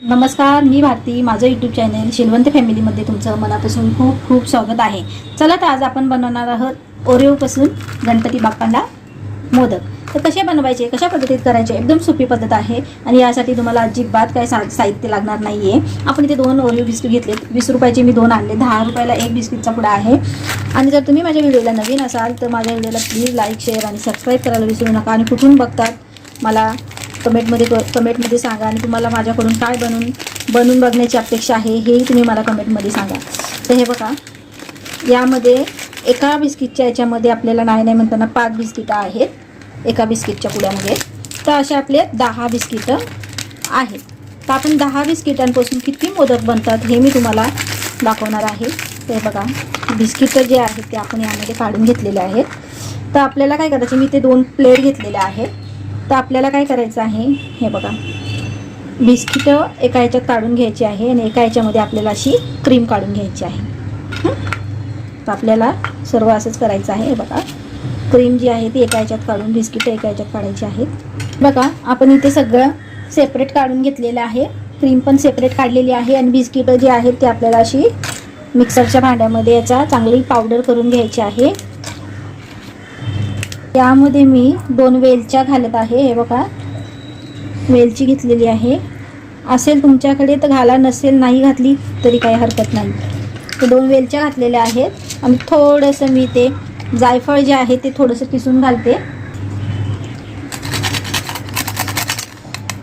नमस्कार मी भारती. माझं YouTube channel Shilwant फॅमिलीमध्ये तुमचं मनापासून खूप खूप स्वागत आहे. चला तर आज आपण बनवणार आहोत ओरिओपासून गणपती बाप्पांना मोदक. तर कसे बनवायचे कशा पद्धतीत करायचे एकदम सोपी पद्धत आहे आणि यासाठी तुम्हाला अजिबात काय सा साहित्य लागणार नाही आहे आपण इथे दोन ओरिओ बिस्किट घेतलेत. वीस रुपयाचे मी दोन आणले. दहा रुपयाला एक बिस्किटचा पुडा आहे. आणि जर तुम्ही माझ्या व्हिडिओला नवीन असाल तर माझ्या व्हिडिओला प्लीज लाईक शेअर आणि सबस्क्राईब करायला विसरू नका. आणि कुठून बघतात मला कमेंटमध्ये कमेंटमध्ये सांगा आणि तुम्हाला माझ्याकडून काय बनवून बनवून बघण्याची अपेक्षा आहे हेही तुम्ही मला कमेंटमध्ये सांगा. तर हे बघा यामध्ये एका बिस्किटच्या याच्यामध्ये आपल्याला नाही नाही म्हणताना पाच बिस्किटं आहेत. एका बिस्किटच्या पुड्यामध्ये. तर असे आपले दहा बिस्किटं आहेत. तर आपण दहा बिस्किटांपासून किती मोदक बनतात हे मी तुम्हाला दाखवणार आहे. ते बघा बिस्किटं जे आहेत ते आपण यामध्ये काढून घेतलेले आहेत. तर आपल्याला काय करायचं मी ते दोन प्लेट घेतलेले आहेत. तर आपल्याला काय करायचं आहे? हे बघा. बिस्किटं एका ह्याच्यात काढून घ्यायची आहे आणि एका ह्याच्यामध्ये आपल्याला अशी क्रीम काढून घ्यायची आहे. हं? तर आपल्याला सर्व असंच करायचं आहे. हे बघा. क्रीम जी आहे ती एका ह्याच्यात काढून बिस्किटं एका ह्याच्यात काढायची आहेत. बघा आपण इथे सगळं सेपरेट काढून घेतलेलं आहे. क्रीम पण सेपरेट काढलेली आहे आणि बिस्किटं जी आहेत ती आपल्याला अशी मिक्सरच्या भांड्यामध्ये याचा चांगली पावडर करून घ्यायची आहे. यामध्ये मी दोन वेलच्या घालत आहे. हे बघा. वेलची घेतलेली आहे. असेल तुमच्याकडे तर घाला नसेल नाही घातली तरी काही हरकत नाही. तर दोन वेलच्या घातलेल्या आहेत. आणि थोडंसं मी ते जायफळ जे आहे ते थोडंसं किसून घालते.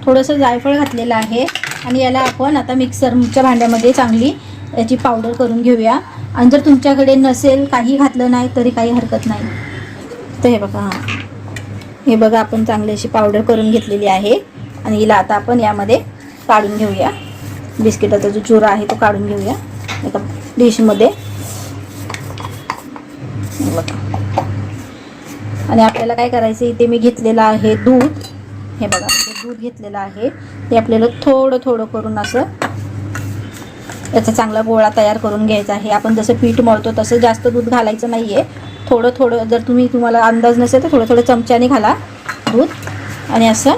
थोडंसं जायफळ घातलेलं आहे. आणि याला आपण आता मिक्सरच्या भांड्यामध्ये चांगली याची पावडर करून घेऊया. आणि जर तुमच्याकडे नसेल काही घातलं नाही तरी काही हरकत नाही. हे बघा हां. हे बघा आपण चांगली अशी पावडर करून घेतलेली आहे. आणि हिला आता आपण यामध्ये काढून घेऊया. बिस्किटाचा जो चुरा आहे तो काढून घेऊया. एका डिशमध्ये बघा. आणि आपल्याला काय करायचं इथे मी घेतलेलं आहे दूध. हे बघा दूध घेतलेलं आहे. ते आपल्याला थोडं थोडं करून असं याचा चांगला गोळा तयार करून घ्यायचा आहे. आपण जसं पीठ मळतो तसं जास्त दूध घालायचं नाही आहे थोडं थोडं जर तुम्ही तुम्हाला अंदाज नसेल तर थोडं थोडं चमच्याने घाला दूध आणि असं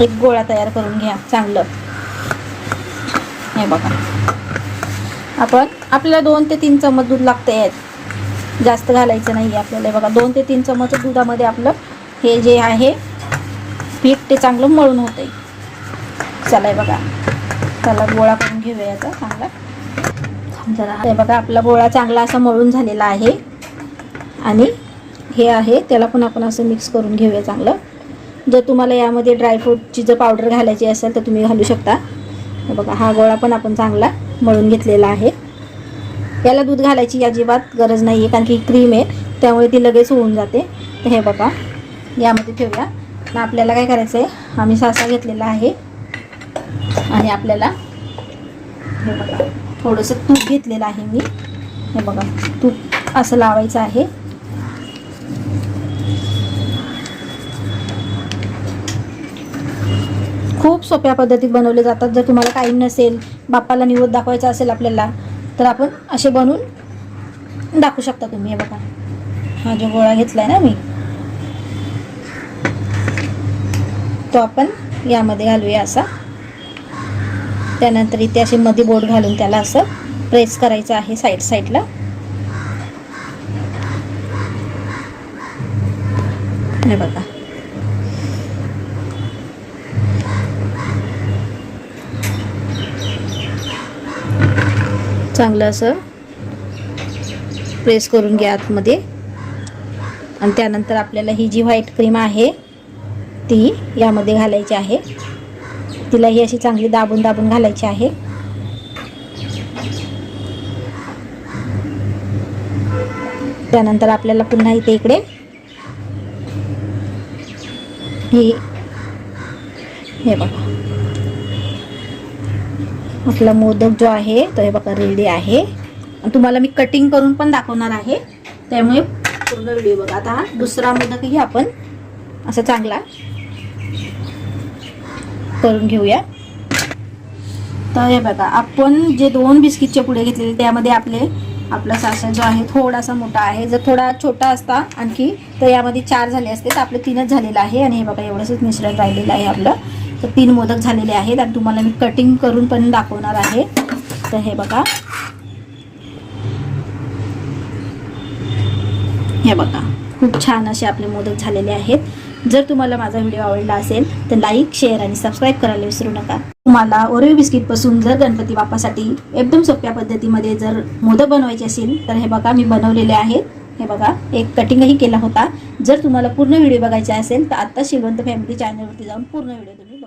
एक गोळा तयार करून घ्या चांगलं. हे बघा. आपण आपल्याला दोन ते तीन चमच दूध लागते आहेत जास्त घालायचं नाही आहे आपल्याला. हे बघा दोन ते तीन चमच दुधामध्ये आपलं हे जे आहे पीठ ते चांगलं मळून होतं चला बघा. त्याला गोळा करून घेऊया याचा चांगला. जरा. हे बघा आपला गोळा चांगला असा मळून झालेला आहे. आणि हे आहे त्याला पण आपण असं मिक्स करून घेऊया चांगलं. जर तुम्हाला यामध्ये ड्रायफ्रूटची जर पावडर घालायची असेल तर तुम्ही घालू शकता. हे बघा हा गोळा पण आपण चांगला मळून घेतलेला आहे. याला दूध घालायची अजिबात गरज नाही आहे कारण की क्रीम आहे त्यामुळे ती लगेच होऊन जाते. तर हे बघा यामध्ये ठेवूया. आणि आपल्याला काय करायचं आहे आम्ही सासा घेतलेला आहे. आणि आपल्याला हे बघा. थोडंसं तूप घेतलेलं आहे मी. हे बघा तूप असं लावायचं आहे. खूप सोप्या पद्धतीत बनवले जातात. जर तुम्हाला काही नसेल बाप्पाला निवड दाखवायचा असेल आपल्याला तर आपण असे बनवून दाखवू शकता तुम्ही. हे बघा. हा जो गोळा घेतला आहे ना मी तो आपण यामध्ये घालूया असा. त्यानंतर इथे असे मध्ये बोट घालून त्याला असं प्रेस करायचं आहे साईड साईडला. हे बघा. चांगलं असं प्रेस करून घ्या आतमध्ये. आणि त्यानंतर आपल्याला ही जी व्हाईट क्रीम आहे ती यामध्ये घालायची आहे. तिला ही अशी चांगली दाबून दाबून घालायची आहे. त्यानंतर आपल्याला पुन्हा इथे इकडे ही हे बघा. आपला मोदक जो आहे तो हे बघा रेडी आहे. तुम्हाला मी कटिंग करून पण दाखवणार आहे. त्यामुळे पूर्ण व्हिडिओ बघा. आता हा दुसरा मोदकही आपण असा चांगला करून घेऊया. तर हे बघा आपण जे दोन बिस्किटचे पुढे घेतलेले त्यामध्ये आपले आपला सासा जो आहे थोडासा मोठा आहे. जर थोडा छोटा असता आणखी तर यामध्ये चार झाले असते. तर आपलं तीनच झालेलं आहे. आणि हे बघा एवढंच मिश्रण राहिलेलं आहे आपलं. तर तीन मोदक झालेले आहेत. आणि तुम्हाला मी कटिंग करून पण दाखवणार आहे. तर हे बघा. हे बघा खूप छान असे आपले मोदक झालेले आहेत. जर तुम्हाला माझा व्हिडिओ आवडला असेल तर लाईक शेअर आणि सबस्क्राईब करायला विसरू नका. तुम्हाला ओरिओ बिस्किटपासून जर गणपती बाप्पासाठी एकदम सोप्या पद्धतीमध्ये जर मोदक बनवायचे असेल तर हे बघा मी बनवलेले आहेत हे बघा एक कटिंगही केला होता. जर तुम्हाला पूर्ण व्हिडिओ बघायचा असेल तर आत्ता श्रीवंत फॅमिली चॅनलवरती जाऊन पूर्ण व्हिडिओ तुम्ही